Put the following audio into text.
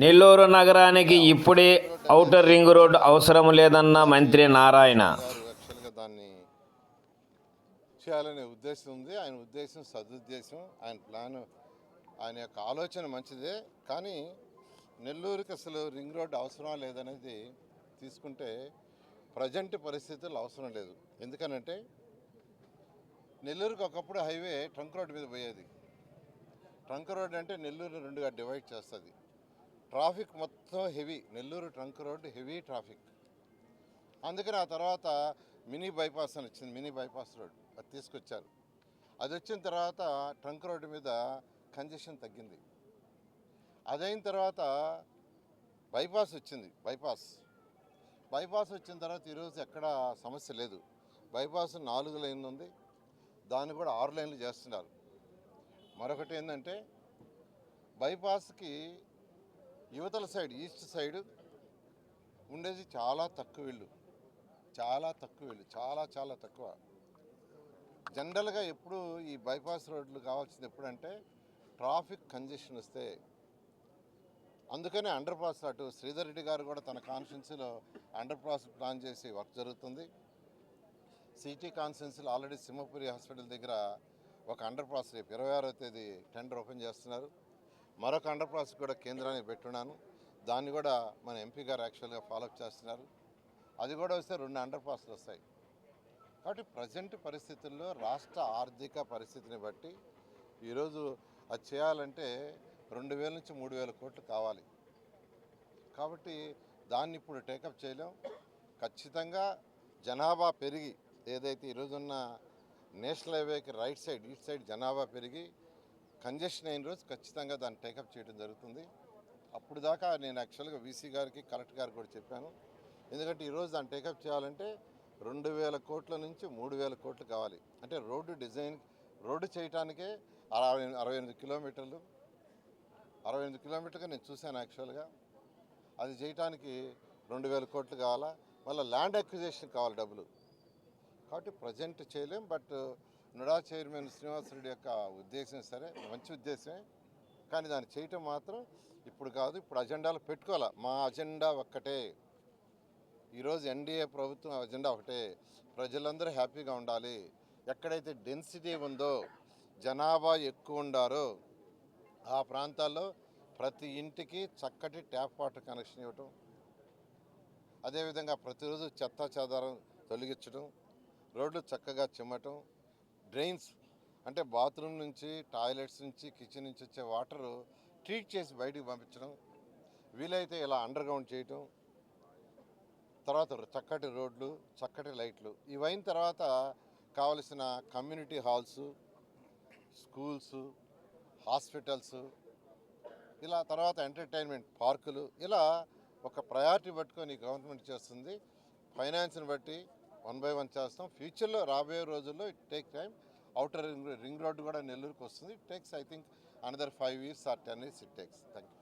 నెల్లూరు నగరానికి ఇప్పుడే outer ring road అవసరం లేదన్న మంత్రి నారాయణ. గారు దాన్ని చేయాలనే ఉద్దేశం ఉంది. ఆయన ఉద్దేశం సదుద్దేశం ఆయన ప్లాన్ ఆయన యొక్క ఆలోచన మంచిదే. కానీ నెల్లూరుకి అసలు రింగ్ రోడ్ అవసరం లేదనేది తీసుకుంటే ప్రజెంట్ పరిస్థితుల్లో అవసరం లేదు. ఎందుకనంటే నెల్లూరుకి ఒకప్పుడు హైవే ట్రంక్ రోడ్ మీద పోయేది. ట్రంక్ రోడ్ అంటే నెల్లూరు రెండుగా డివైడ్ చేస్తుంది. ట్రాఫిక్ మొత్తం heavy Nellore trunk road heavy traffic. అందుకని ఆ తర్వాత మినీ బైపాస్ అని వచ్చింది మినీ బైపాస్ రోడ్ అది తీసుకొచ్చారు. అది వచ్చిన తర్వాత ట్రంక్ రోడ్డు మీద కంజెషన్ తగ్గింది. అదైన తర్వాత బైపాస్ వచ్చింది బైపాస్. బైపాస్ వచ్చిన తర్వాత ఈరోజు ఎక్కడ సమస్య లేదు. బైపాస్ నాలుగు లైన్లు ఉంది. దాన్ని కూడా ఆరు లైన్లు చేస్తున్నారు. మరొకటి ఏంటంటే బైపాస్కి యువతల సైడ్ ఈస్ట్ సైడ్ ఉండేది చాలా తక్కువ ఇల్లు చాలా తక్కువ ఇల్లు చాలా చాలా తక్కువ. జనరల్గా ఎప్పుడు ఈ బైపాస్ రోడ్లు కావాల్సింది ఎప్పుడంటే ట్రాఫిక్ కంజెషన్ వస్తే. అందుకనే అండర్ పాస్ అటు శ్రీధర్ రెడ్డి గారు కూడా తన కాన్స్టిట్యున్సీలో అండర్ పాస్ ప్లాన్ చేసి వర్క్ జరుగుతుంది. సిటీ కాన్స్టిట్యున్సీలో ఆల్రెడీ సింహపురి హాస్పిటల్ దగ్గర ఒక అండర్ పాస్ రేపు ఇరవై ఆరో తేదీ టెండర్ ఓపెన్ చేస్తున్నారు. మరొక అండర్ పాస్ కూడా కేంద్రానికి పెట్టున్నాను. దాన్ని కూడా మన ఎంపీ గారు యాక్చువల్గా ఫాలోఅప్ చేస్తున్నారు. అది కూడా వస్తే రెండు అండర్ పాస్లు వస్తాయి. కాబట్టి ప్రజెంట్ పరిస్థితుల్లో రాష్ట్ర ఆర్థిక పరిస్థితిని బట్టి ఈరోజు అది చేయాలంటే రెండు వేల నుంచి మూడు వేల కోట్లు కావాలి. కాబట్టి దాన్ని ఇప్పుడు టేకప్ చేయలేం. ఖచ్చితంగా జనాభా పెరిగి ఏదైతే ఈరోజున్న నేషనల్ హైవేకి రైట్ సైడ్ ఈస్ట్ సైడ్ జనాభా పెరిగి కంజెషన్ అయిన రోజు ఖచ్చితంగా దాన్ని టేకప్ చేయడం జరుగుతుంది. అప్పుడు దాకా నేను యాక్చువల్గా వీసీ గారికి కలెక్టర్ గారికి కూడా చెప్పాను. ఎందుకంటే ఈరోజు దాన్ని టేకప్ చేయాలంటే రెండు వేల కోట్ల నుంచి మూడు వేల కోట్లు కావాలి. అంటే రోడ్డు డిజైన్ రోడ్డు చేయటానికే అరవై అరవై ఎనిమిది కిలోమీటర్లు. అరవై ఎనిమిది కిలోమీటర్గా నేను చూశాను యాక్చువల్గా. అది చేయటానికి రెండు వేల కోట్లు కావాలా? మళ్ళీ ల్యాండ్ అక్విజేషన్ కావాలి డబ్బులు. కాబట్టి ప్రజెంట్ చేయలేం. బట్ నుడా చైర్మన్ శ్రీనివాసరెడ్డి యొక్క ఉద్దేశం సరే మంచి ఉద్దేశమే. కానీ దాన్ని చేయటం మాత్రం ఇప్పుడు కాదు ఇప్పుడు అజెండాలో పెట్టుకోవాలి? మా అజెండా ఒక్కటే. ఈరోజు ఎన్డీఏ ప్రభుత్వం అజెండా ఒకటే. ప్రజలందరూ హ్యాపీగా ఉండాలి. ఎక్కడైతే డెన్సిటీ ఉందో జనాభా ఎక్కువ ఉండారో ఆ ప్రాంతాల్లో ప్రతి ఇంటికి చక్కటి ట్యాప్ వాటర్ కనెక్షన్ ఇవ్వటం అదేవిధంగా ప్రతిరోజు చెత్త చెదారం తొలగించడం రోడ్లు చక్కగా చిమ్మటం డ్రైన్స్ అంటే బాత్రూమ్ నుంచి టాయిలెట్స్ నుంచి కిచెన్ నుంచి వచ్చే వాటరు ట్రీట్ చేసి బయటికి పంపించడం. వీలైతే ఇలా అండర్ గ్రౌండ్ చేయటం. తర్వాత చక్కటి రోడ్లు చక్కటి లైట్లు. ఇవైన తర్వాత కావలసిన కమ్యూనిటీ హాల్స్ స్కూల్స్ హాస్పిటల్స్ ఇలా తర్వాత ఎంటర్టైన్మెంట్ పార్కులు ఇలా ఒక ప్రయారిటీ పట్టుకొని గవర్నమెంట్ చేస్తుంది. ఫైనాన్స్ని బట్టి వన్ బై వన్ చేస్తాం. ఫ్యూచర్లో రాబోయే రోజుల్లో it take time outer ring ring road కూడా నెల్లూరుకు వస్తుంది. It takes I think another five years or ten years it takes thank you